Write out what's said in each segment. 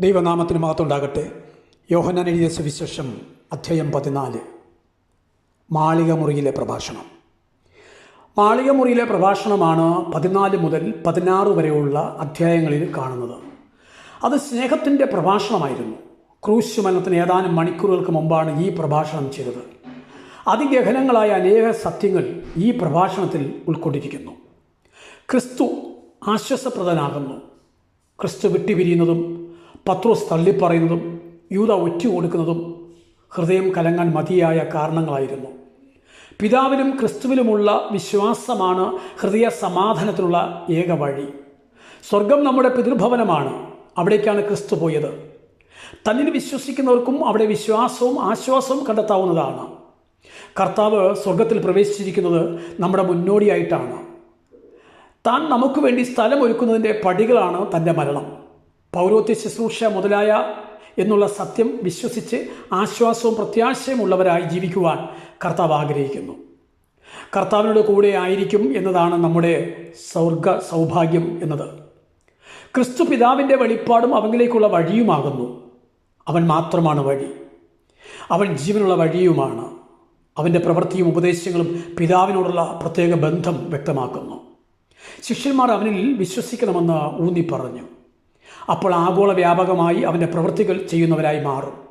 ദൈവനാമത്തിന് മഹത്തുണ്ടാകട്ടെ യോഹന്നാൻ എഴുതിയ സുവിശേഷം അധ്യായം പതിനാല്. മാളികമുറിയിലെ പ്രഭാഷണം. മാളിക മുറിയിലെ പ്രഭാഷണമാണ് പതിനാല് മുതൽ പതിനാറ് വരെയുള്ള അധ്യായങ്ങളിൽ കാണുന്നത്. അത് സ്നേഹത്തിന്റെ പ്രഭാഷണമായിരുന്നു. ക്രൂശ് മരണത്തിന് ഏതാനും മണിക്കൂറുകൾക്ക് മുമ്പാണ് ഈ പ്രഭാഷണം ചെയ്തത്. അതിഗഹനങ്ങളായ അനേക സത്യങ്ങൾ ഈ പ്രഭാഷണത്തിൽ ഉൾക്കൊണ്ടിരിക്കുന്നു. ക്രിസ്തു ആശ്വാസപ്രദനാകുന്നു. ക്രിസ്തു വിട്ടുപിരിയുന്നതും പത്രോസ് തള്ളിപ്പറയുന്നതും യൂത കൊടുക്കുന്നതും ഹൃദയം കലങ്ങാൻ മതിയായ കാരണങ്ങളായിരുന്നു. പിതാവിലും ക്രിസ്തുവിലുമുള്ള വിശ്വാസമാണ് ഹൃദയ സമാധാനത്തിനുള്ള ഏക വഴി. സ്വർഗം നമ്മുടെ പിതൃഭവനമാണ്. അവിടേക്കാണ് ക്രിസ്തു പോയത്. തന്നിൽ വിശ്വസിക്കുന്നവർക്കും അവിടെ വിശ്വാസവും ആശ്വാസവും കണ്ടെത്താവുന്നതാണ്. കർത്താവ് സ്വർഗത്തിൽ പ്രവേശിച്ചിരിക്കുന്നത് നമ്മുടെ മുന്നോടിയായിട്ടാണ്. താൻ നമുക്ക് വേണ്ടി സ്ഥലം ഒരുക്കുന്നതിന്റെ പടികളാണ് തന്റെ മരണം. പൗരോത്യ ശുശ്രൂഷ മുതലായ എന്നുള്ള സത്യം വിശ്വസിച്ച് ആശ്വാസവും പ്രത്യാശയും ഉള്ളവരായി ജീവിക്കുവാൻ കർത്താവ് ആഗ്രഹിക്കുന്നു. കർത്താവിനോട് കൂടെ ആയിരിക്കും എന്നതാണ് നമ്മുടെ സ്വർഗ സൗഭാഗ്യം എന്നത്. ക്രിസ്തു പിതാവിന്റെ വെളിപ്പാടും അവങ്കിലേക്കുള്ള വഴിയുമാകുന്നു. അവൻ മാത്രമാണ് വഴി. അവൻ ജീവനുള്ള വഴിയുമാണ്. അവന്റെ പ്രവൃത്തിയും ഉപദേശങ്ങളും പിതാവിനോടുള്ള പ്രത്യേക ബന്ധം വ്യക്തമാക്കുന്നു. ശിഷ്യന്മാർ അവനിൽ വിശ്വസിക്കണമെന്ന് ഊന്നി പറഞ്ഞു അപ്പോൾ ആഗോള വ്യാപകമായി അവന്റെ പ്രവൃത്തികൾ ചെയ്യുന്നവരായി മാറും.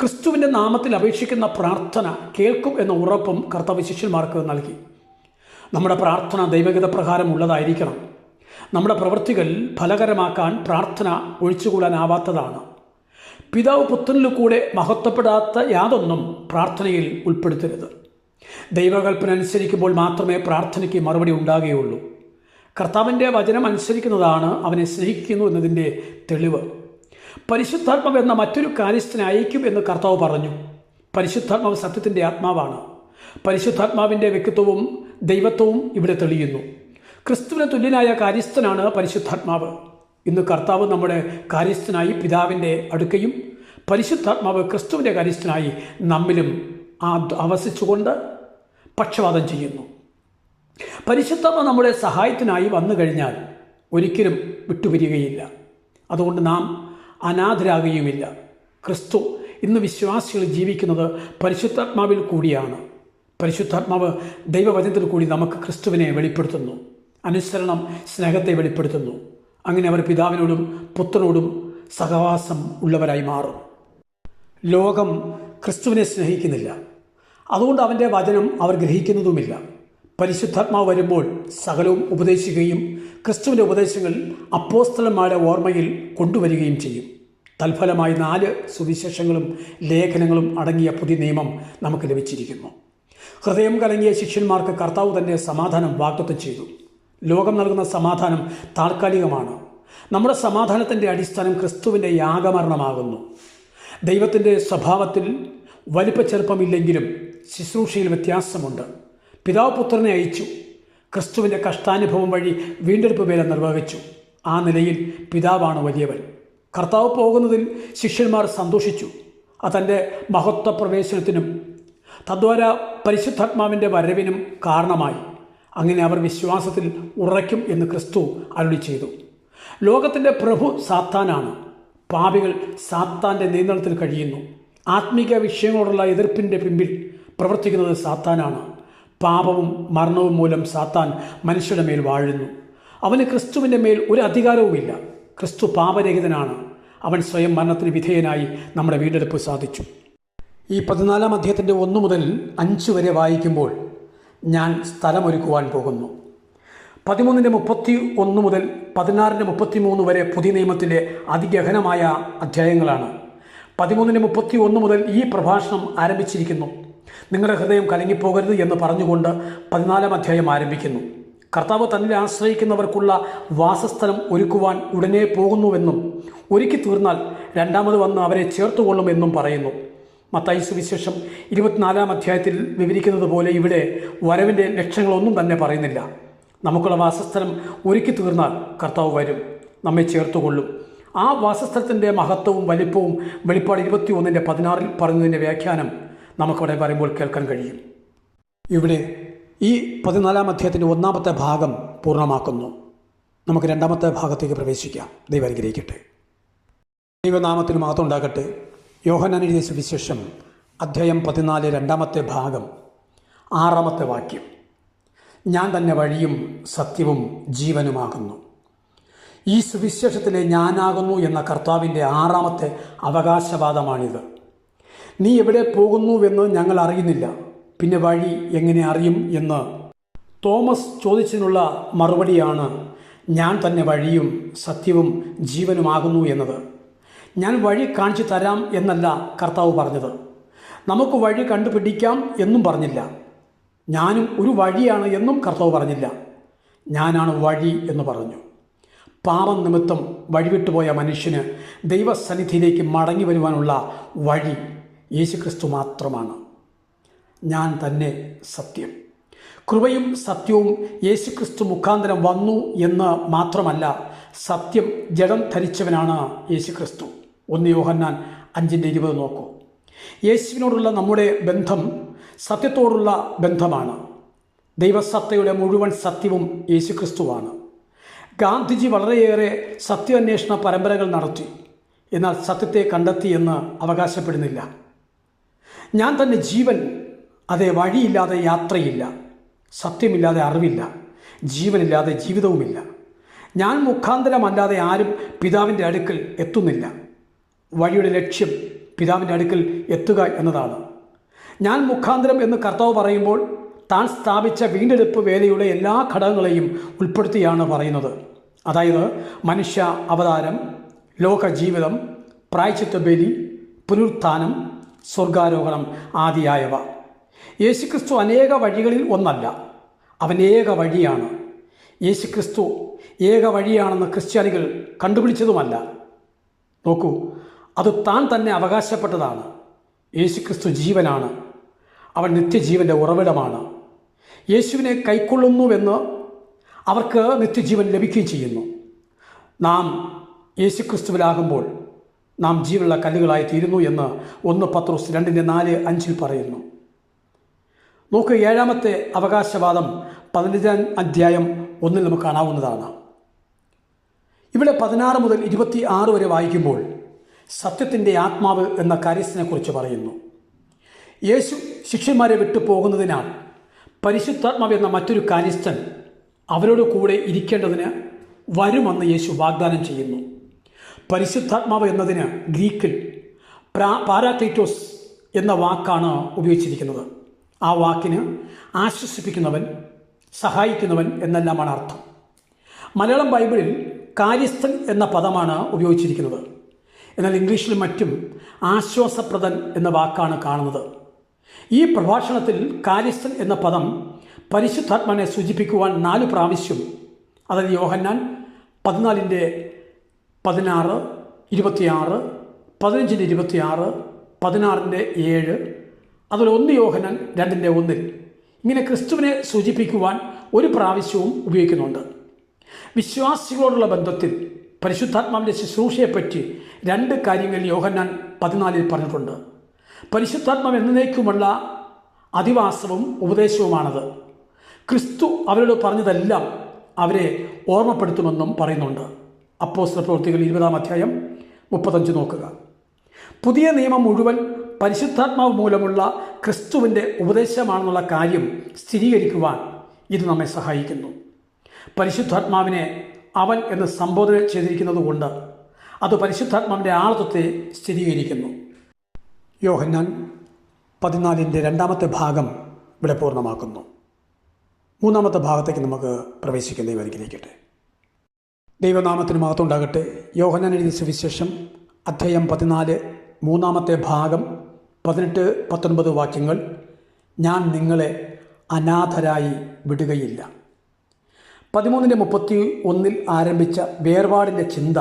ക്രിസ്തുവിന്റെ നാമത്തിൽ അപേക്ഷിക്കുന്ന പ്രാർത്ഥന കേൾക്കും എന്ന ഉറപ്പും കർത്തവ്യ ശിഷ്യന്മാർക്ക് നൽകി. നമ്മുടെ പ്രാർത്ഥന ദൈവഗത പ്രകാരം ഉള്ളതായിരിക്കണം. നമ്മുടെ പ്രവൃത്തികൾ ഫലകരമാക്കാൻ പ്രാർത്ഥന ഒഴിച്ചുകൂടാനാവാത്തതാണ്. പിതാവ് പുത്രനിൽ കൂടെ മഹത്വപ്പെടാത്ത യാതൊന്നും പ്രാർത്ഥനയിൽ ഉൾപ്പെടുത്തരുത്. ദൈവകൽപ്പന അനുസരിക്കുമ്പോൾ മാത്രമേ പ്രാർത്ഥനയ്ക്ക് മറുപടി ഉണ്ടാകുകയുള്ളൂ. കർത്താവിന്റെ വചനം അനുസരിക്കുന്നതാണ് അവനെ സ്നേഹിക്കുന്നു എന്നതിന്റെ തെളിവ്. പരിശുദ്ധാത്മാവ് എന്ന മറ്റൊരു കാര്യസ്ഥനെ അയക്കും എന്ന് കർത്താവ് പറഞ്ഞു. പരിശുദ്ധാത്മാവ് സത്യത്തിന്റെ ആത്മാവാണ്. പരിശുദ്ധാത്മാവിന്റെ വ്യക്തിത്വവും ദൈവത്വവും ഇവിടെ തെളിയുന്നു. ക്രിസ്തുവിന് തുല്യനായ കാര്യസ്ഥനാണ് പരിശുദ്ധാത്മാവ്. ഇന്ന് കർത്താവ് നമ്മുടെ കാര്യസ്ഥനായി പിതാവിന്റെ അടുക്കയും പരിശുദ്ധാത്മാവ് ക്രിസ്തുവിന്റെ കാര്യസ്ഥനായി നമ്മിലും ആ അവസിച്ചുകൊണ്ട് പക്ഷപാതം ചെയ്യുന്നു. പരിശുദ്ധമ നമ്മുടെ സഹായത്തിനായി വന്നു കഴിഞ്ഞാൽ ഒരിക്കലും വിട്ടുപിരിയുകയില്ല. അതുകൊണ്ട് നാം അനാഥരാകുകയുമില്ല. ക്രിസ്തു ഇന്ന് വിശ്വാസികൾ ജീവിക്കുന്നത് പരിശുദ്ധാത്മാവിൽ കൂടിയാണ്. പരിശുദ്ധാത്മാവ് ദൈവവചനത്തിൽ കൂടി നമുക്ക് ക്രിസ്തുവിനെ വെളിപ്പെടുത്തുന്നു. അനുസരണം സ്നേഹത്തെ വെളിപ്പെടുത്തുന്നു. അങ്ങനെ അവർ പിതാവിനോടും പുത്രനോടും സഹവാസം ഉള്ളവരായി മാറും. ലോകം ക്രിസ്തുവിനെ സ്നേഹിക്കുന്നില്ല. അതുകൊണ്ട് അവന്റെ വചനം അവർ ഗ്രഹിക്കുന്നതുമില്ല. പരിശുദ്ധാത്മാവ് വരുമ്പോൾ സകലവും ഉപദേശിക്കുകയും ക്രിസ്തുവിന്റെ ഉപദേശങ്ങൾ അപ്പോസ്തലന്മാരുടെ ഓർമ്മയിൽ കൊണ്ടുവരികയും ചെയ്യും. തൽഫലമായി നാല് സുവിശേഷങ്ങളും ലേഖനങ്ങളും അടങ്ങിയ പുതിയ നിയമം നമുക്ക് ലഭിച്ചിരിക്കുന്നു. ഹൃദയം കലങ്ങിയ ശിഷ്യന്മാർക്ക് കർത്താവ് തന്നെ സമാധാനം വാഗ്ദത്തം ചെയ്തു. ലോകം നൽകുന്ന സമാധാനം താൽക്കാലികമാണ്. നമ്മുടെ സമാധാനത്തിന്റെ അടിസ്ഥാനം ക്രിസ്തുവിന്റെ യാഗമരണമാകുന്നു ദൈവത്തിന്റെ സ്വഭാവത്തിൽ വലിപ്പച്ചെറുപ്പമില്ലെങ്കിലും ശുശ്രൂഷയിൽ വ്യത്യാസമുണ്ട്. പിതാവ് പുത്രനെ അയച്ചു. ക്രിസ്തുവിന്റെ കഷ്ടാനുഭവം വഴി വീണ്ടെടുപ്പ് വേല നിർവഹിച്ചു. ആ നിലയിൽ പിതാവാണ് വലിയവൻ. കർത്താവ് പോകുന്നതിൽ ശിഷ്യന്മാർ സന്തോഷിച്ചു. അതന്റെ മഹത്വ പ്രവേശനത്തിനും തദ്വാര പരിശുദ്ധാത്മാവിന്റെ വരവിനും കാരണമായി. അങ്ങനെ അവർ വിശ്വാസത്തിൽ ഉറയ്ക്കും എന്ന് ക്രിസ്തു അരുളി ചെയ്തു. ലോകത്തിന്റെ പ്രഭു സാത്താനാണ്. പാപികൾ സാത്താന്റെ നിയന്ത്രണത്തിൽ കഴിയുന്നു. ആത്മീക വിഷയങ്ങളോടുള്ള എതിർപ്പിന്റെ പിമ്പിൽ പ്രവർത്തിക്കുന്നത് സാത്താനാണ്. പാപവും മരണവും മൂലം സാത്താൻ മനുഷ്യരുടെ മേൽ വാഴുന്നു. അവന് ക്രിസ്തുവിന്റെ മേൽ ഒരു അധികാരവുമില്ല. ക്രിസ്തു പാപരഹിതനാണ്. അവൻ സ്വയം മരണത്തിന് വിധേയനായി നമ്മുടെ വീണ്ടെടുപ്പ് സാധിച്ചു. ഈ പതിനാലാം അധ്യായത്തിന്റെ ഒന്ന് മുതൽ അഞ്ച് വരെ വായിക്കുമ്പോൾ ഞാൻ സ്ഥലമൊരുക്കുവാൻ പോകുന്നു. പതിമൂന്നിന്റെ മുപ്പത്തി ഒന്ന് മുതൽ പതിനാറിന്റെ മുപ്പത്തി മൂന്ന് വരെ പുതിയ നിയമത്തിലെ അതിഗഹനമായ അധ്യായങ്ങളാണ്. പതിമൂന്നിന്റെ മുപ്പത്തി ഒന്ന് മുതൽ ഈ പ്രഭാഷണം ആരംഭിച്ചിരിക്കുന്നു. നിങ്ങളുടെ ഹൃദയം കലങ്ങിപ്പോകരുത് എന്ന് പറഞ്ഞുകൊണ്ട് പതിനാലാം അധ്യായം ആരംഭിക്കുന്നു. കർത്താവ് തന്നിൽ ആശ്രയിക്കുന്നവർക്കുള്ള വാസസ്ഥലം ഒരുക്കുവാൻ ഉടനെ പോകുന്നുവെന്നും ഒരുക്കി തീർന്നാൽ രണ്ടാമത് വന്ന് അവരെ ചേർത്തുകൊള്ളുമെന്നും പറയുന്നു. മത്തായി സുവിശേഷം ഇരുപത്തിനാലാം അധ്യായത്തിൽ വിവരിക്കുന്നത് പോലെ ഇവിടെ വരവിന്റെ ലക്ഷ്യങ്ങളൊന്നും തന്നെ പറയുന്നില്ല. നമുക്കുള്ള വാസസ്ഥലം ഒരുക്കി തീർന്നാൽ കർത്താവ് വരും നമ്മെ ചേർത്തുകൊള്ളും. ആ വാസസ്ഥലത്തിന്റെ മഹത്വവും വലിപ്പവും വെളിപ്പാട് ഇരുപത്തി ഒന്നിന്റെ പതിനാറിൽ പറഞ്ഞതിന്റെ വ്യാഖ്യാനം നമുക്കവിടെ പറയുമ്പോൾ കേൾക്കാൻ കഴിയും. ഇവിടെ ഈ പതിനാലാം അധ്യായത്തിന്റെ ഒന്നാമത്തെ ഭാഗം പൂർണമാക്കുന്നു. നമുക്ക് രണ്ടാമത്തെ ഭാഗത്തേക്ക് പ്രവേശിക്കാം. ദൈവം അനുഗ്രഹിക്കട്ടെ. ദൈവനാമത്തിന് മാത്രം ഉണ്ടാകട്ടെ. യോഹനാൻ സുവിശേഷം അധ്യായം പതിനാല് രണ്ടാമത്തെ ഭാഗം ആറാമത്തെ വാക്യം. ഞാൻ തന്നെ വഴിയും സത്യവും ജീവനുമാകുന്നു. ഈ സുവിശേഷത്തിലെ ഞാനാകുന്നു എന്ന കർത്താവിന്റെ ആറാമത്തെ അവകാശവാദമാണിത്. നീ എവിടെ പോകുന്നുവെന്ന് ഞങ്ങൾ അറിയുന്നില്ല. പിന്നെ വഴി എങ്ങനെ അറിയും എന്ന് തോമസ് ചോദിച്ചതിനുള്ള മറുപടിയാണ് ഞാൻ തന്നെ വഴിയും സത്യവും ജീവനുമാകുന്നു എന്നത്. ഞാൻ വഴി കാണിച്ചു തരാം എന്നല്ല കർത്താവ് പറഞ്ഞത്. നമുക്ക് വഴി കണ്ടുപിടിക്കാം എന്നും പറഞ്ഞില്ല. ഞാനും ഒരു വഴിയാണ് എന്നും കർത്താവ് പറഞ്ഞില്ല. ഞാനാണ് വഴി എന്ന് പറഞ്ഞു. പാപം നിമിത്തം വഴിവിട്ടുപോയ മനുഷ്യന് ദൈവസന്നിധിയിലേക്ക് മടങ്ങി വരുവാനുള്ള വഴി യേശുക്രിസ്തു മാത്രമാണ്. ഞാൻ തന്നെ സത്യം. കൃപയും സത്യവും യേശുക്രിസ്തു മുഖാന്തരം വന്നു എന്ന് മാത്രമല്ല സത്യം ജഡം ധരിച്ചവനാണ് യേശുക്രിസ്തു. ഒന്ന് യോഹന്നാൻ അഞ്ചിന്റെ ഇരുപത് നോക്കൂ. യേശുവിനോടുള്ള നമ്മുടെ ബന്ധം സത്യത്തോടുള്ള ബന്ധമാണ്. ദൈവസത്തയുടെ മുഴുവൻ സത്യവും യേശുക്രിസ്തുവാണ്. ഗാന്ധിജി വളരെയേറെ സത്യാന്വേഷണ പരമ്പരകൾ നടത്തി. എന്നാൽ സത്യത്തെ കണ്ടെത്തിയെന്ന് അവകാശപ്പെടുന്നില്ല. ഞാൻ തന്നെ ജീവൻ അതേ വഴിയില്ലാതെ യാത്രയില്ല. സത്യമില്ലാതെ അറിവില്ല. ജീവനില്ലാതെ ജീവിതവുമില്ല. ഞാൻ മുഖാന്തരമല്ലാതെ ആരും പിതാവിന്റെ അടുക്കൽ എത്തുന്നില്ല. വഴിയുടെ ലക്ഷ്യം പിതാവിന്റെ അടുക്കൽ എത്തുക എന്നതാണ്. ഞാൻ മുഖാന്തരം എന്ന് കർത്താവ് പറയുമ്പോൾ താൻ സ്ഥാപിച്ച വീണ്ടെടുപ്പ് വേലയുടെ എല്ലാ ഘടകങ്ങളെയും ഉൾപ്പെടുത്തിയാണ് പറയുന്നത്. അതായത് മനുഷ്യ അവതാരം ലോക ജീവിതം പ്രായച്ചിത്വ ബലി പുനരുത്ഥാനം സ്വർഗാരോഹണം ആദിയായവ. യേശുക്രിസ്തു അനേക വഴികളിൽ ഒന്നല്ല അവൻ ഏക വഴിയാണ്. യേശുക്രിസ്തു ഏക വഴിയാണെന്ന് ക്രിസ്ത്യാനികൾ കണ്ടുപിടിച്ചതുമല്ല. നോക്കൂ അത് താൻ തന്നെ അവകാശപ്പെട്ടതാണ്. യേശുക്രിസ്തു ജീവനാണ്. അവൻ നിത്യജീവന്റെ ഉറവിടമാണ്. യേശുവിനെ കൈക്കൊള്ളുന്നുവെന്ന് അവർക്ക് നിത്യജീവൻ ലഭിക്കുകയും ചെയ്യുന്നു. നാം യേശുക്രിസ്തുവിലാകുമ്പോൾ നാം ജീവനുള്ള കല്ലുകളായി തീരുന്നു എന്ന് ഒന്ന് പത്രോസ് രണ്ടിന്റെ നാല് അഞ്ചിൽ പറയുന്നു. നോക്ക് ഏഴാമത്തെ അവകാശവാദം പതിനഞ്ചാം അധ്യായം ഒന്നിൽ നമുക്ക് കാണാവുന്നതാണ്. ഇവിടെ പതിനാറ് മുതൽ ഇരുപത്തി ആറ് വരെ വായിക്കുമ്പോൾ സത്യത്തിന്റെ ആത്മാവ് എന്ന കാര്യസ്ഥനെക്കുറിച്ച് പറയുന്നു. യേശു ശിഷ്യന്മാരെ വിട്ടു പോകുന്നതിനാൽ പരിശുദ്ധാത്മാവ് എന്ന മറ്റൊരു കാര്യസ്ഥൻ അവരോട് കൂടെ ഇരിക്കേണ്ടതിന് വരുമെന്ന് യേശു വാഗ്ദാനം ചെയ്യുന്നു. പരിശുദ്ധാത്മാവ് എന്നതിന് ഗ്രീക്കിൽ പ്രാ പാരാക്ലൈറ്റോസ് എന്ന വാക്കാണ് ഉപയോഗിച്ചിരിക്കുന്നത്. ആ വാക്കിന് ആശ്വസിപ്പിക്കുന്നവൻ സഹായിക്കുന്നവൻ എന്നെല്ലാമാണ് അർത്ഥം. മലയാളം ബൈബിളിൽ കാര്യസ്ഥൻ എന്ന പദമാണ് ഉപയോഗിച്ചിരിക്കുന്നത്. എന്നാൽ ഇംഗ്ലീഷിലും മറ്റും ആശ്വാസപ്രദൻ എന്ന വാക്കാണ് കാണുന്നത്. ഈ പ്രഭാഷണത്തിൽ കാര്യസ്ഥൻ എന്ന പദം പരിശുദ്ധാത്മാനെ സൂചിപ്പിക്കുവാൻ നാല് പ്രാവശ്യം അതായത് യോഹന്നാൻ പതിനാലിന്റെ പതിനാറ് ഇരുപത്തിയാറ് പതിനഞ്ചിന്റെ ഇരുപത്തിയാറ് പതിനാറിന്റെ ഏഴ്. അതുപോലെ ഒന്ന് യോഹനൻ രണ്ടിന്റെ ഒന്നിൽ. ഇങ്ങനെ ക്രിസ്തുവിനെ സൂചിപ്പിക്കുവാൻ ഒരു പ്രാവശ്യവും ഉപയോഗിക്കുന്നുണ്ട്. വിശ്വാസികളോടുള്ള ബന്ധത്തിൽ പരിശുദ്ധാത്മാവിന്റെ ശുശ്രൂഷയെപ്പറ്റി രണ്ട് കാര്യങ്ങൾ യോഹന്നാൻ പതിനാലിൽ പറഞ്ഞിട്ടുണ്ട്. പരിശുദ്ധാത്മാവ് എന്നേക്കുമുള്ള അധിവാസവും ഉപദേശവുമാണത്. ക്രിസ്തു അവരോട് പറഞ്ഞതെല്ലാം അവരെ ഓർമ്മപ്പെടുത്തുമെന്നും പറയുന്നുണ്ട്. അപ്പോസ്തല പ്രവൃത്തികൾ ഇരുപതാം അധ്യായം മുപ്പത്തഞ്ച് നോക്കുക. പുതിയ നിയമം മുഴുവൻ പരിശുദ്ധാത്മാവ് മൂലമുള്ള ക്രിസ്തുവിന്റെ ഉപദേശമാണെന്നുള്ള കാര്യം സ്ഥിരീകരിക്കുവാൻ ഇത് നമ്മെ സഹായിക്കുന്നു. പരിശുദ്ധാത്മാവിനെ അവൻ എന്ന് സംബോധന ചെയ്തിരിക്കുന്നത് കൊണ്ട് അത് പരിശുദ്ധാത്മാവിന്റെ ആളത്വത്തെ സ്ഥിരീകരിക്കുന്നു. യോഹന്നാൻ പതിനാലിന്റെ രണ്ടാമത്തെ ഭാഗം ഇവിടെ പൂർണമാക്കുന്നു. മൂന്നാമത്തെ ഭാഗത്തേക്ക് നമുക്ക് പ്രവേശിക്കുന്ന ദൈവരിക്കിലേക്കട്ടെ ദൈവനാമത്തിന് മഹത്വമുണ്ടാകട്ടെ. യോഹന്നാൻ എഴുതിയ സുവിശേഷം അധ്യായം പതിനാല് മൂന്നാമത്തെ ഭാഗം പതിനെട്ട് പത്തൊൻപത് വാക്യങ്ങൾ. ഞാൻ നിങ്ങളെ അനാഥരായി വിടുകയില്ല. പതിമൂന്നിന്റെ മുപ്പത്തി ഒന്നിൽ ആരംഭിച്ച വേർപാടിന്റെ ചിന്ത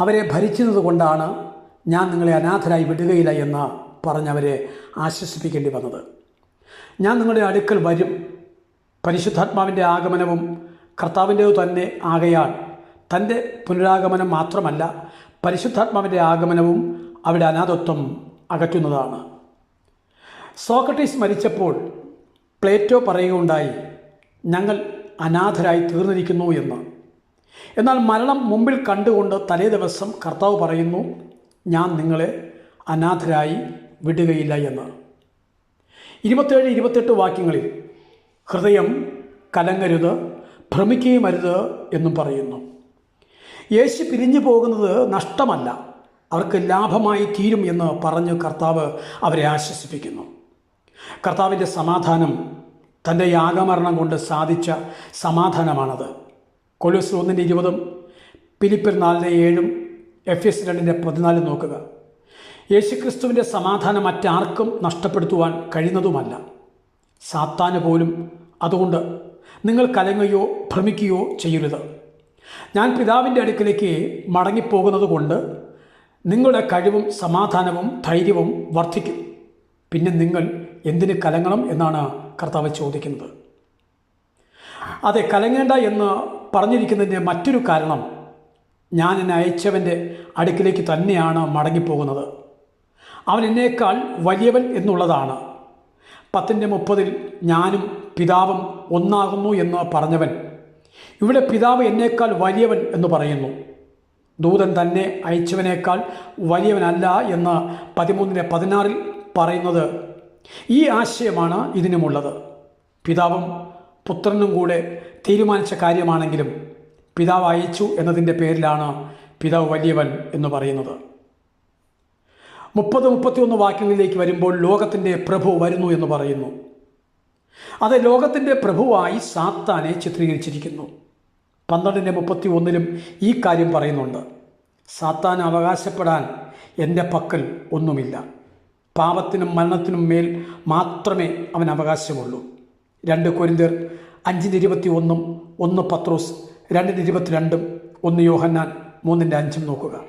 അവരെ ഭരിച്ചത് കൊണ്ടാണ് ഞാൻ നിങ്ങളെ അനാഥരായി വിടുകയില്ല എന്ന് പറഞ്ഞവരെ ആശ്വസിപ്പിക്കേണ്ടി വന്നത്. ഞാൻ നിങ്ങളുടെ അടുക്കൽ വരും. പരിശുദ്ധാത്മാവിന്റെ ആഗമനവും കർത്താവിന്റേതു തന്നെ ആകയാൽ തന്റെ പുനരാഗമനം മാത്രമല്ല പരിശുദ്ധാത്മാവിന്റെ ആഗമനവും അവിടെ അനാഥത്വം അകറ്റുന്നതാണ്. സോക്രട്ടീസ് മരിച്ചപ്പോൾ പ്ലേറ്റോ പറയുകയുണ്ടായി ഞങ്ങൾ അനാഥരായി തീർന്നിരിക്കുന്നു എന്ന്. എന്നാൽ മരണം മുമ്പിൽ കണ്ടുകൊണ്ട് തലേ ദിവസം കർത്താവ് പറയുന്നു ഞാൻ നിങ്ങളെ അനാഥരായി വിടുകയില്ല എന്ന്. ഇരുപത്തേഴ് ഇരുപത്തെട്ട് വാക്യങ്ങളിൽ ഹൃദയം കലങ്ങരുത് ഭ്രമിക്കുകയും അരുത് എന്നും പറയുന്നു. യേശു പിരിഞ്ഞു പോകുന്നത് നഷ്ടമല്ല. അവർക്ക് ലാഭമായി തീരും എന്ന് പറഞ്ഞ് കർത്താവ് അവരെ ആശ്വസിപ്പിക്കുന്നു. കർത്താവിന്റെ സമാധാനം തന്റെ യാഗമരണം കൊണ്ട് സാധിച്ച സമാധാനമാണത്. കൊലൂസ് ഒന്നിന്റെ ഇരുപതും പിലിപ്പിൽ നാലിന്റെ ഏഴും എഫ് എസ് രണ്ടിന്റെ പതിനാലും നോക്കുക. യേശുക്രിസ്തുവിന്റെ സമാധാനം മറ്റാർക്കും നഷ്ടപ്പെടുത്തുവാൻ കഴിയുന്നതുമല്ല. സാത്താന് പോലും അതുകൊണ്ട് നിങ്ങൾ കലങ്ങുകയോ ഭ്രമിക്കുകയോ ചെയ്യരുത്. ഞാൻ പിതാവിന്റെ അടുക്കിലേക്ക് മടങ്ങിപ്പോകുന്നത് കൊണ്ട് നിങ്ങളുടെ കഴിവും സമാധാനവും ധൈര്യവും വർദ്ധിക്കും. പിന്നെ നിങ്ങൾ എന്തിന് കലങ്ങണം എന്നാണ് കർത്താവ് ചോദിക്കുന്നത്. അതെ കലങ്ങേണ്ട എന്ന് പറഞ്ഞിരിക്കുന്നതിന്റെ മറ്റൊരു കാരണം ഞാൻ എന്നെ അയച്ചവന്റെ അടുക്കിലേക്ക് തന്നെയാണ് മടങ്ങിപ്പോകുന്നത്. അവൻ എന്നേക്കാൾ വലിയവൻ എന്നുള്ളതാണ്. പത്തിന്റെ മുപ്പതിൽ ഞാനും പിതാവും ഒന്നാകുന്നു എന്ന് പറഞ്ഞവൻ. ഇവിടെ പിതാവ് എന്നേക്കാൾ വലിയവൻ എന്ന് പറയുന്നു. ദൂതൻ തന്നെ അയച്ചവനേക്കാൾ വലിയവനല്ല എന്ന് പതിമൂന്നിന്റെ പതിനാറിൽ പറയുന്നത് ഈ ആശയമാണ് ഇതിനുമുള്ളത്. പിതാവും പുത്രനും കൂടെ തീരുമാനിച്ച കാര്യമാണെങ്കിലും പിതാവ് അയച്ചു എന്നതിന്റെ പേരിലാണ് പിതാവ് വലിയവൻ എന്ന് പറയുന്നത്. മുപ്പത് മുപ്പത്തിയൊന്ന് വാക്യങ്ങളിലേക്ക് വരുമ്പോൾ ലോകത്തിന്റെ പ്രഭു വരുന്നു എന്ന് പറയുന്നു. അത് ലോകത്തിന്റെ പ്രഭുവായി സാത്താനെ ചിത്രീകരിച്ചിരിക്കുന്നു. പന്ത്രണ്ടിന്റെ മുപ്പത്തി ഒന്നിലും ഈ കാര്യം പറയുന്നുണ്ട്. സാത്താൻ അവകാശപ്പെടാൻ എന്റെ പക്കൽ ഒന്നുമില്ല. പാപത്തിനും മരണത്തിനും മേൽ മാത്രമേ അവൻ അവകാശമുള്ളൂ. രണ്ട് കൊരിന്തർ അഞ്ചിന്റെ ഇരുപത്തി ഒന്നും ഒന്ന് പത്രോസ് രണ്ടിന്റെ ഇരുപത്തിരണ്ടും ഒന്ന് യോഹന്നാൻ മൂന്നിന്റെ അഞ്ചും നോക്കുക.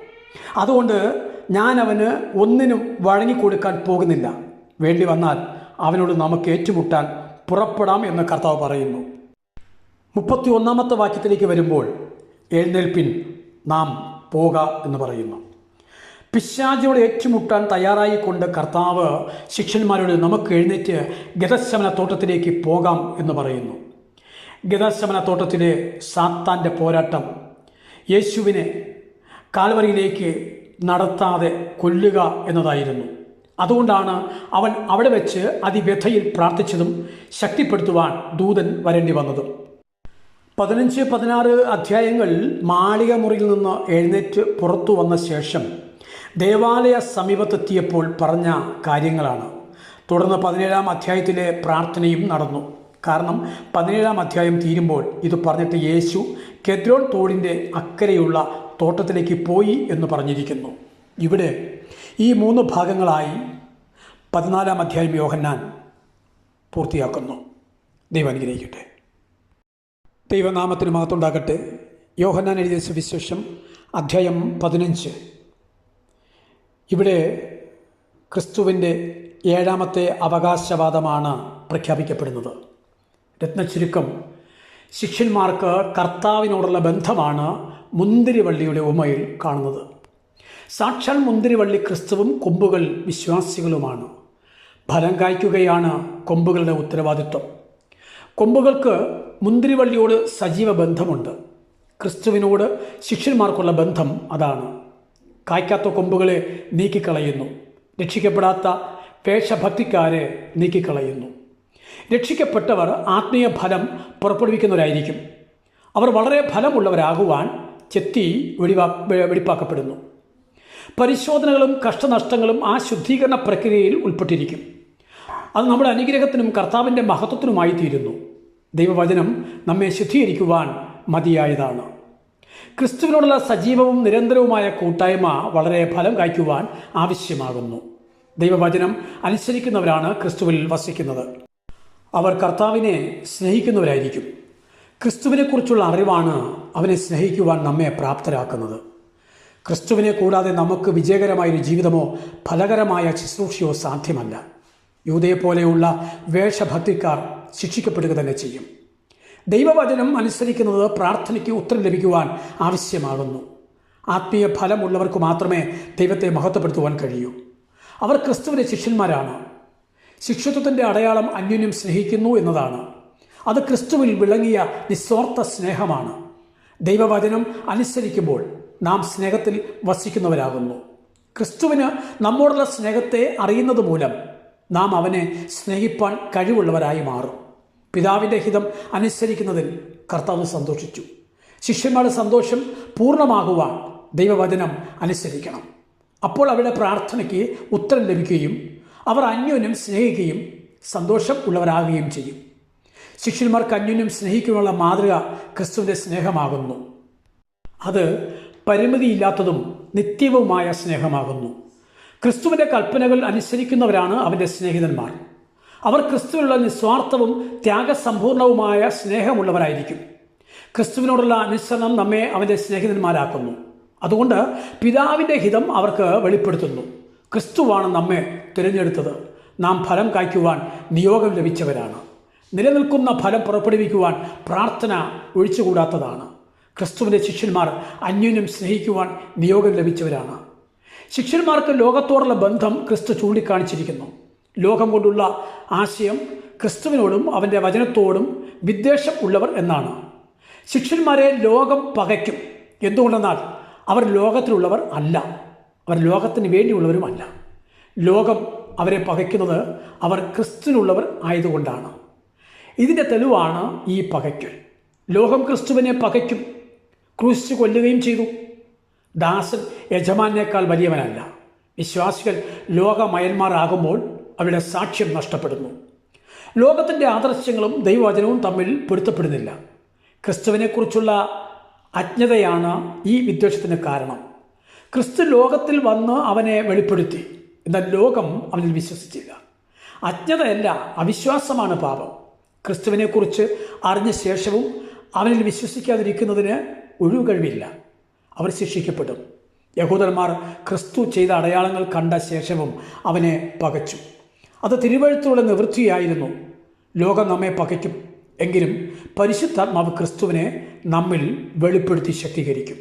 അതുകൊണ്ട് ഞാൻ അവന് ഒന്നിനും വഴങ്ങിക്കൊടുക്കാൻ പോകുന്നില്ല. വേണ്ടി വന്നാൽ അവനോട് നമുക്ക് ഏറ്റുമുട്ടാൻ പുറപ്പെടാം എന്ന് കർത്താവ് പറയുന്നു. മുപ്പത്തി ഒന്നാമത്തെ വാക്യത്തിലേക്ക് വരുമ്പോൾ എഴുന്നേൽപ്പിൻ നാം പോക എന്ന് പറയുന്നു. പിശാചിയോട് ഏറ്റുമുട്ടാൻ തയ്യാറായിക്കൊണ്ട് കർത്താവ് ശിഷ്യന്മാരോട് നമുക്ക് എഴുന്നേറ്റ് ഗതശമന തോട്ടത്തിലേക്ക് പോകാം എന്ന് പറയുന്നു. ഗതശമന തോട്ടത്തിലെ സാത്താന്റെ പോരാട്ടം യേശുവിനെ കാൽവറിയിലേക്ക് നടത്താതെ കൊല്ലുക എന്നതായിരുന്നു. അതുകൊണ്ടാണ് അവൻ അവിടെ വെച്ച് അതിവ്യഥയിൽ പ്രാർത്ഥിച്ചതും ശക്തിപ്പെടുത്തുവാൻ ദൂതൻ വരേണ്ടി വന്നതും. പതിനഞ്ച് പതിനാറ് അധ്യായങ്ങൾ മാളിക മുറിയിൽ നിന്ന് എഴുന്നേറ്റ് പുറത്തു വന്ന ശേഷം ദേവാലയ സമീപത്തെത്തിയപ്പോൾ പറഞ്ഞ കാര്യങ്ങളാണ്. തുടർന്ന് പതിനേഴാം അധ്യായത്തിലെ പ്രാർത്ഥനയും നടന്നു. കാരണം പതിനേഴാം അധ്യായം തീരുമ്പോൾ ഇത് പറഞ്ഞിട്ട് യേശു കെദ്രോൺ തോടിന്റെ അക്കരെയുള്ള തോട്ടത്തിലേക്ക് പോയി എന്ന് പറഞ്ഞിരിക്കുന്നു. ഇവിടെ ഈ മൂന്ന് ഭാഗങ്ങളായി പതിനാലാം അധ്യായം യോഹന്നാൻ പൂർത്തിയാക്കുന്നു. ദൈവം അനുഗ്രഹിക്കട്ടെ. ദൈവനാമത്തിന് മഹത്തുണ്ടാകട്ടെ യോഹന്നാൻ എഴുതിയ സുവിശേഷം അധ്യായം പതിനഞ്ച്. ഇവിടെ ക്രിസ്തുവിന്റെ ഏഴാമത്തെ അവകാശവാദമാണ് പ്രഖ്യാപിക്കപ്പെടുന്നത്. രത്നചുരുക്കം ശിഷ്യന്മാർക്ക് കർത്താവിനോടുള്ള ബന്ധമാണ് മുന്തിരിവള്ളിയുടെ ഉമയിൽ കാണുന്നത്. സാക്ഷാൽ മുന്തിരിവള്ളി ക്രിസ്തുവും കൊമ്പുകൾ വിശ്വാസികളുമാണ്. ഫലം കായ്ക്കുകയാണ് കൊമ്പുകളുടെ ഉത്തരവാദിത്വം. കൊമ്പുകൾക്ക് മുന്തിരിവള്ളിയോട് സജീവ ബന്ധമുണ്ട്. ക്രിസ്തുവിനോട് ശിഷ്യന്മാർക്കുള്ള ബന്ധം അതാണ്. കായ്ക്കാത്ത കൊമ്പുകളെ നീക്കിക്കളയുന്നു. രക്ഷിക്കപ്പെടാത്ത വേഷഭക്തിക്കാരെ നീക്കിക്കളയുന്നു. രക്ഷിക്കപ്പെട്ടവർ ആത്മീയ ഫലം പുറപ്പെടുവിക്കുന്നവരായിരിക്കും. അവർ വളരെ ഫലമുള്ളവരാകുവാൻ ചെത്തി വെടിവാ വെടിപ്പാക്കപ്പെടുന്നു. പരിശോധനകളും കഷ്ടനഷ്ടങ്ങളും ആ ശുദ്ധീകരണ പ്രക്രിയയിൽ ഉൾപ്പെട്ടിരിക്കും. അത് നമ്മുടെ അനുഗ്രഹത്തിനും കർത്താവിന്റെ മഹത്വത്തിനുമായി തീരുന്നു. ദൈവവചനം നമ്മെ ശുദ്ധീകരിക്കുവാൻ മതിയായതാണ്. ക്രിസ്തുവിനോടുള്ള സജീവവും നിരന്തരവുമായ കൂട്ടായ്മ വളരെ ഫലം കായ്ക്കുവാൻ ആവശ്യമാകുന്നു. ദൈവവചനം അനുസരിക്കുന്നവരാണ് ക്രിസ്തുവിൽ വസിക്കുന്നത്. അവർ കർത്താവിനെ സ്നേഹിക്കുന്നവരായിരിക്കും. ക്രിസ്തുവിനെക്കുറിച്ചുള്ള അറിവാണ് അവനെ സ്നേഹിക്കുവാൻ നമ്മെ പ്രാപ്തരാക്കുന്നത്. ക്രിസ്തുവിനെ കൂടാതെ നമുക്ക് വിജയകരമായൊരു ജീവിതമോ ഫലകരമായ ശുശ്രൂഷയോ സാധ്യമല്ല. യൂതയെ പോലെയുള്ള വേഷഭക്തിക്കാർ ശിക്ഷിക്കപ്പെടുക തന്നെ ചെയ്യും. ദൈവവചനം അനുസരിക്കുന്നത് പ്രാർത്ഥനയ്ക്ക് ഉത്തരം ലഭിക്കുവാൻ ആവശ്യമാകുന്നു. ആത്മീയ ഫലമുള്ളവർക്ക് മാത്രമേ ദൈവത്തെ മഹത്വപ്പെടുത്തുവാൻ കഴിയൂ. അവർ ക്രിസ്തുവിന്റെ ശിഷ്യന്മാരാണ്. ശിക്ഷത്വത്തിന്റെ അടയാളം അന്യോന്യം സ്നേഹിക്കുന്നു എന്നതാണ്. അത് ക്രിസ്തുവിൽ വിളങ്ങിയ നിസ്വാർത്ഥ സ്നേഹമാണ്. ദൈവവചനം അനുസരിക്കുമ്പോൾ നാം സ്നേഹത്തിൽ വസിക്കുന്നവരാകുന്നു. ക്രിസ്തുവിന് നമ്മോടുള്ള സ്നേഹത്തെ അറിയുന്നത് മൂലം നാം അവനെ സ്നേഹിപ്പാൻ കഴിവുള്ളവരായി മാറും. പിതാവിന്റെ ഹിതം അനുസരിക്കുന്നതിൽ കർത്താവ് സന്തോഷിച്ചു. ശിഷ്യന്മാരുടെ സന്തോഷം പൂർണമാകുവാൻ ദൈവവചനം അനുസരിക്കണം. അപ്പോൾ അവരുടെ പ്രാർത്ഥനയ്ക്ക് ഉത്തരം ലഭിക്കുകയും അവർ അന്യോന്യം സ്നേഹിക്കുകയും സന്തോഷം ഉള്ളവരാകുകയും ചെയ്യും. ശിഷ്യന്മാർക്ക് അന്യോന്യം സ്നേഹിക്കുവാനുള്ള മാതൃക ക്രിസ്തുവിന്റെ സ്നേഹമാകുന്നു. അത് പരിമിതിയില്ലാത്തതും നിത്യവുമായ സ്നേഹമാകുന്നു. ക്രിസ്തുവിന്റെ കൽപ്പനകൾ അനുസരിക്കുന്നവരാണ് അവന്റെ സ്നേഹിതന്മാർ. അവർ ക്രിസ്തുവിനുള്ള നിസ്വാർത്ഥവും ത്യാഗസമ്പൂർണവുമായ സ്നേഹമുള്ളവരായിരിക്കും. ക്രിസ്തുവിനോടുള്ള അനുസരണം നമ്മെ അവന്റെ സ്നേഹിതന്മാരാക്കുന്നു. അതുകൊണ്ട് പിതാവിന്റെ ഹിതം അവർക്ക് വെളിപ്പെടുത്തുന്നു. ക്രിസ്തുവാണ് നമ്മെ തിരഞ്ഞെടുത്തത്. നാം ഫലം കായ്ക്കുവാൻ നിയോഗം ലഭിച്ചവരാണ്. നിലനിൽക്കുന്ന ഫലം പുറപ്പെടുവിക്കുവാൻ പ്രാർത്ഥന ഒഴിച്ചുകൂടാത്തതാണ്. ക്രിസ്തുവിന്റെ ശിഷ്യന്മാർ അന്യനും സ്നേഹിക്കുവാൻ നിയോഗം ലഭിച്ചവരാണ്. ശിഷ്യന്മാർക്ക് ലോകത്തോടുള്ള ബന്ധം ക്രിസ്തു ചൂണ്ടിക്കാണിച്ചിരിക്കുന്നു. ലോകം കൊണ്ടുള്ള ആശയം ക്രിസ്തുവിനോടും അവന്റെ വചനത്തോടും വിദ്വേഷം ഉള്ളവർ എന്നാണ്. ശിഷ്യന്മാരെ ലോകം പകയ്ക്കും. എന്തുകൊണ്ടെന്നാൽ അവർ ലോകത്തിലുള്ളവർ അല്ല. അവർ ലോകത്തിന് വേണ്ടിയുള്ളവരുമല്ല ലോകം അവരെ പകയ്ക്കുന്നത് അവർ ക്രിസ്തുവിനുള്ളവർ ആയതുകൊണ്ടാണ്. ഇതിന്റെ തെളിവാണ് ഈ പകയ്ക്കൽ. ലോകം ക്രിസ്തുവിനെ പകയ്ക്കും. ക്രൂശിച്ച് കൊല്ലുകയും ചെയ്തു. ദാസൻ യജമാനേക്കാൾ വലിയവനല്ല. വിശ്വാസികൾ ലോകമയന്മാരാകുമ്പോൾ അവരുടെ സാക്ഷ്യം നഷ്ടപ്പെടുന്നു. ലോകത്തിന്റെ ആദർശങ്ങളും ദൈവവചനവും തമ്മിൽ പൊരുത്തപ്പെടുന്നില്ല. ക്രിസ്തുവിനെക്കുറിച്ചുള്ള അജ്ഞതയാണ് ഈ വിദ്വേഷത്തിന് കാരണം. ക്രിസ്തു ലോകത്തിൽ വന്ന് അവനെ വെളിപ്പെടുത്തി. എന്നാൽ ലോകം അവനിൽ വിശ്വസിച്ചില്ല. അജ്ഞതയല്ല അവിശ്വാസമാണ് പാപം. ക്രിസ്തുവിനെക്കുറിച്ച് അറിഞ്ഞ ശേഷവും അവനിൽ വിശ്വസിക്കാതിരിക്കുന്നതിന് ഒഴിവുകഴിവില്ല അവർ ശിക്ഷിക്കപ്പെടും. യഹൂദന്മാർ ക്രിസ്തു ചെയ്ത അടയാളങ്ങൾ കണ്ട ശേഷവും അവനെ പകച്ചു. അത് തിരുവഴുത്തുള്ള നിവൃത്തിയായിരുന്നു. ലോകം നമ്മെ പകയ്ക്കും. എങ്കിലും പരിശുദ്ധാത്മാവ് ക്രിസ്തുവിനെ നമ്മിൽ വെളിപ്പെടുത്തി ശക്തീകരിക്കും.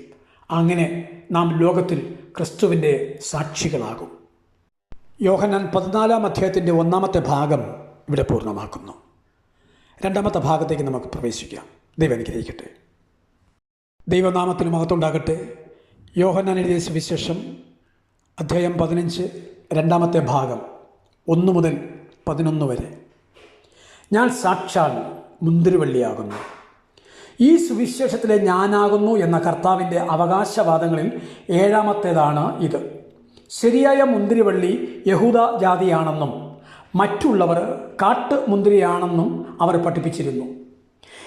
അങ്ങനെ നാം ലോകത്തിൽ ക്രിസ്തുവിന്റെ സാക്ഷികളാകും. യോഹനാൻ പതിനാലാം അധ്യായത്തിന്റെ ഒന്നാമത്തെ ഭാഗം ഇവിടെ പൂർണമാക്കുന്നു. രണ്ടാമത്തെ ഭാഗത്തേക്ക് നമുക്ക് പ്രവേശിക്കാം. ദൈവം അനുഗ്രഹിക്കട്ടെ. ദൈവനാമത്തിന് മഹത്തുണ്ടാകട്ടെ യോഹന്നാൻ എഴുതിയ സുവിശേഷം അധ്യായം പതിനഞ്ച് രണ്ടാമത്തെ ഭാഗം ഒന്ന് മുതൽ പതിനൊന്ന് വരെ. ഞാൻ സാക്ഷാൽ മുന്തിരിവള്ളിയാകുന്നു. ഈ സുവിശേഷത്തിലെ ഞാനാകുന്നു എന്ന കർത്താവിന്റെ അവകാശവാദങ്ങളിൽ ഏഴാമത്തേതാണ് ഇത്. ശരിയായ മുന്തിരിവള്ളി യഹൂദ ജാതിയാണെന്നും മറ്റുള്ളവർ കാട്ട് മുന്തിരിയാണെന്നും അവർ പഠിപ്പിച്ചിരുന്നു.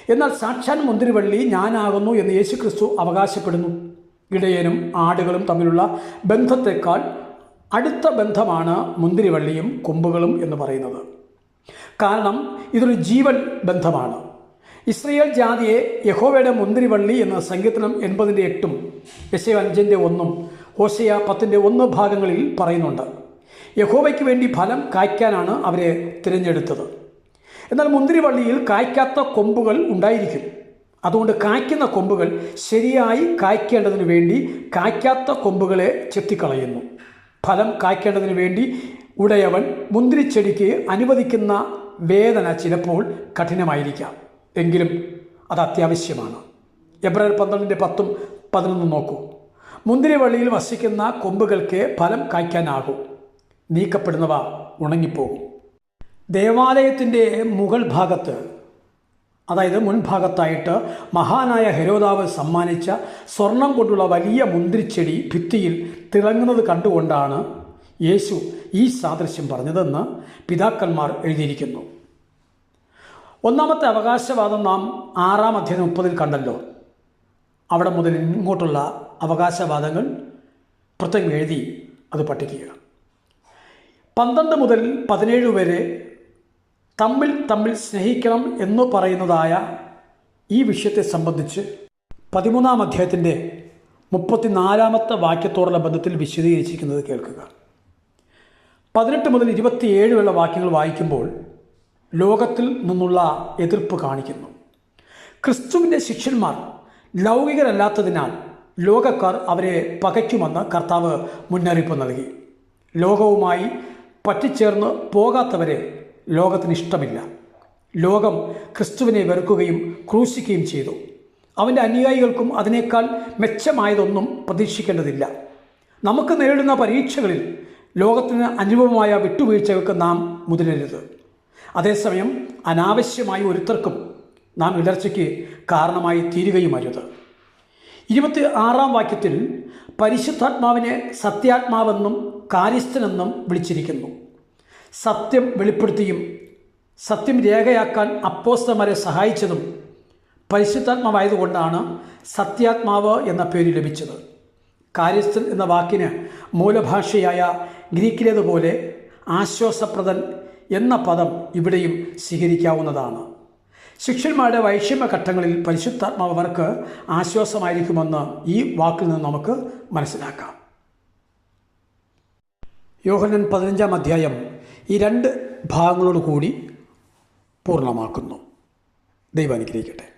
എന്നാൽ സാക്ഷാൻ മുന്തിരിവള്ളി ഞാനാകുന്നു എന്ന് യേശു ക്രിസ്തു അവകാശപ്പെടുന്നു. ഇടയനും ആടുകളും തമ്മിലുള്ള ബന്ധത്തെക്കാൾ അടുത്ത ബന്ധമാണ് മുന്തിരിവള്ളിയും കൊമ്പുകളും എന്ന് പറയുന്നത്. കാരണം ഇതൊരു ജീവൻ ബന്ധമാണ്. ഇസ്രയേൽ ജാതിയെ യഹോവയുടെ മുന്തിരിവള്ളി എന്ന സങ്കീർത്തനം എൺപതിന്റെ എട്ടും എസ് അഞ്ചിന്റെ ഒന്നും ഓശയ പത്തിന്റെ ഒന്ന് ഭാഗങ്ങളിൽ പറയുന്നുണ്ട്. യഹോവയ്ക്ക് വേണ്ടി ഫലം കായ്ക്കാനാണ് അവരെ തിരഞ്ഞെടുത്തത്. എന്നാൽ മുന്തിരിവള്ളിയിൽ കായ്ക്കാത്ത കൊമ്പുകൾ ഉണ്ടായിരിക്കും. അതുകൊണ്ട് കായ്ക്കുന്ന കൊമ്പുകൾ ശരിയായി കായ്ക്കേണ്ടതിന് വേണ്ടി കായ്ക്കാത്ത കൊമ്പുകളെ ചെത്തിക്കളയുന്നു. ഫലം കായ്ക്കേണ്ടതിന് വേണ്ടി ഉടയവൻ മുന്തിരിച്ചെടിക്ക് അനുവദിക്കുന്ന വേദന ചിലപ്പോൾ കഠിനമായിരിക്കാം. എങ്കിലും അത് അത്യാവശ്യമാണ്. ഏപ്രിൽ പന്ത്രണ്ടിന്റെ പത്തും പതിനൊന്നും നോക്കൂ. മുന്തിരിവള്ളിയിൽ വസിക്കുന്ന കൊമ്പുകൾക്ക് ഫലം കായ്ക്കാനാകും. നീക്കപ്പെടുന്നവ ഉണങ്ങിപ്പോകും. ദേവാലയത്തിന്റെ മുകൾ ഭാഗത്ത് അതായത് മുൻഭാഗത്തായിട്ട് മഹാനായ ഹെരോദാവ് സമ്മാനിച്ച സ്വർണം കൊണ്ടുള്ള വലിയ മുന്തിരിച്ചെടി ഭിത്തിയിൽ തിളങ്ങുന്നത് കണ്ടുകൊണ്ടാണ് യേശു ഈ സാദൃശ്യം പറഞ്ഞതെന്ന് പിതാക്കന്മാർ എഴുതിയിരിക്കുന്നു. ഒന്നാമത്തെ അവകാശവാദം നാം ആറാം അധ്യായം മുപ്പതിൽ കണ്ടല്ലോ. അവിടെ മുതൽ ഇങ്ങോട്ടുള്ള അവകാശവാദങ്ങൾ പ്രത്യേകം എഴുതി അത് പഠിക്കുക. പന്ത്രണ്ട് മുതൽ പതിനേഴ് വരെ തമ്മിൽ തമ്മിൽ സ്നേഹിക്കണം എന്ന് പറയുന്നതായ ഈ വിഷയത്തെ സംബന്ധിച്ച് പതിമൂന്നാം അധ്യായത്തിന്റെ മുപ്പത്തിനാലാമത്തെ വാക്യത്തോടുള്ള ബന്ധത്തിൽ വിശദീകരിച്ചിരിക്കുന്നത് കേൾക്കുക. പതിനെട്ട് മുതൽ ഇരുപത്തിയേഴ് വരെയുള്ള വാക്യങ്ങൾ വായിക്കുമ്പോൾ ലോകത്തിൽ നിന്നുള്ള എതിർപ്പ് കാണിക്കുന്നു. ക്രിസ്തുവിന്റെ ശിഷ്യന്മാർ ലൗകികരല്ലാത്തതിനാൽ ലോകക്കാർ അവരെ പകയ്ക്കുമെന്ന് കർത്താവ് മുന്നറിയിപ്പ് നൽകി. ലോകവുമായി പറ്റിച്ചേർന്ന് പോകാത്തവരെ ലോകത്തിന് ഇഷ്ടമില്ല. ലോകം ക്രിസ്തുവിനെ വെറുക്കുകയും ക്രൂശിക്കുകയും ചെയ്തു. അവന്റെ അനുയായികൾക്കും അതിനേക്കാൾ മെച്ചമായതൊന്നും പ്രതീക്ഷിക്കേണ്ടതില്ല. നമുക്ക് നേരിടുന്ന പരീക്ഷകളിൽ ലോകത്തിന് അനുഭവമായ വിട്ടുവീഴ്ചകൾക്ക് നാം മുതിരരുത്. അതേസമയം അനാവശ്യമായി ഒരുത്തർക്കും നാം ഇടർച്ചയ്ക്ക് കാരണമായി തീരുകയും അരുത്. ഇരുപത്തി ആറാം വാക്യത്തിൽ പരിശുദ്ധാത്മാവിനെ സത്യാത്മാവെന്നും കാര്യസ്ഥനെന്നും വിളിച്ചിരിക്കുന്നു. സത്യം വെളിപ്പെടുത്തിയും സത്യം രേഖയാക്കാൻ അപ്പോസ്തമരെ സഹായിച്ചതും പരിശുദ്ധാത്മാവായതുകൊണ്ടാണ് സത്യാത്മാവ് എന്ന പേര് ലഭിച്ചത്. കാര്യസ്ഥൻ എന്ന വാക്കിന് മൂലഭാഷയായ ഗ്രീക്കിലേതുപോലെ ആശ്വാസപ്രദൻ എന്ന പദം ഇവിടെയും സ്വീകരിക്കാവുന്നതാണ്. ശിഷ്യന്മാരുടെ വൈഷമ്യ ഘട്ടങ്ങളിൽ പരിശുദ്ധാത്മാവ് അവർക്ക് ആശ്വാസമായിരിക്കുമെന്ന് ഈ വാക്കിൽ നിന്ന് നമുക്ക് മനസ്സിലാക്കാം. യോഹനൻ പതിനഞ്ചാം അധ്യായം ഈ രണ്ട് ഭാഗങ്ങളോട് കൂടി പൂർണമാക്കുന്നു. ദൈവം അനുഗ്രഹിക്കട്ടെ.